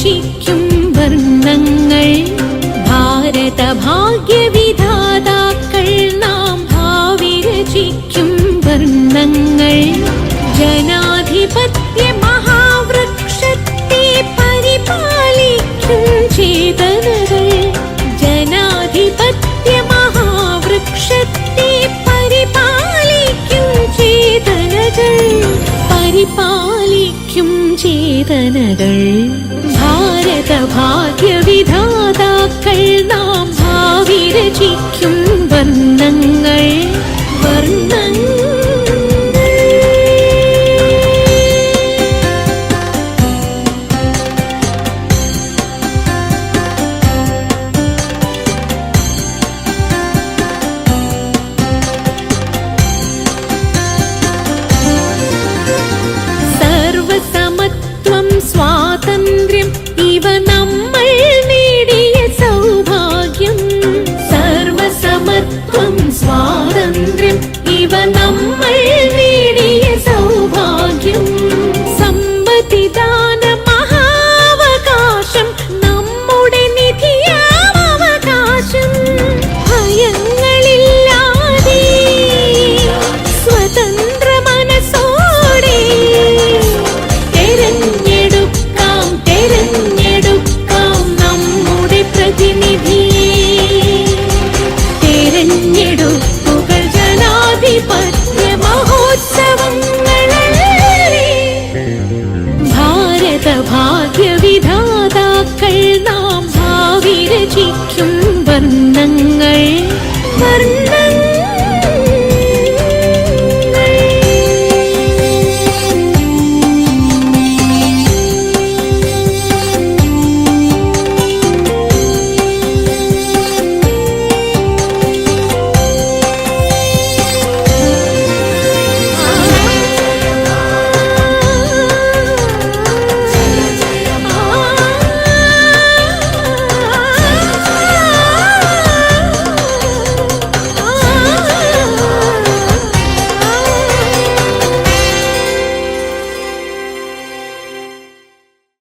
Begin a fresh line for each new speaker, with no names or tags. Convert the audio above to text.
പൂജിക്കും വർണങ്ങൾ. ഭാരത ഭാഗ്യവിധാതാക്കൾ നാം ഭാവി രചിക്കും വർണങ്ങൾ. ജനാധിപത്യ മഹാവൃക്ഷത്തെ പരിപാലിക്കും ചേതനകൾ. ജനാധിപത്യ മഹാവൃക്ഷത്തെ പരിപാലിക്കും ചേതനകൾ. പരിപാലി വർണങ്ങൾ ഭാഗ്യവിധാതാക്കൾ നാം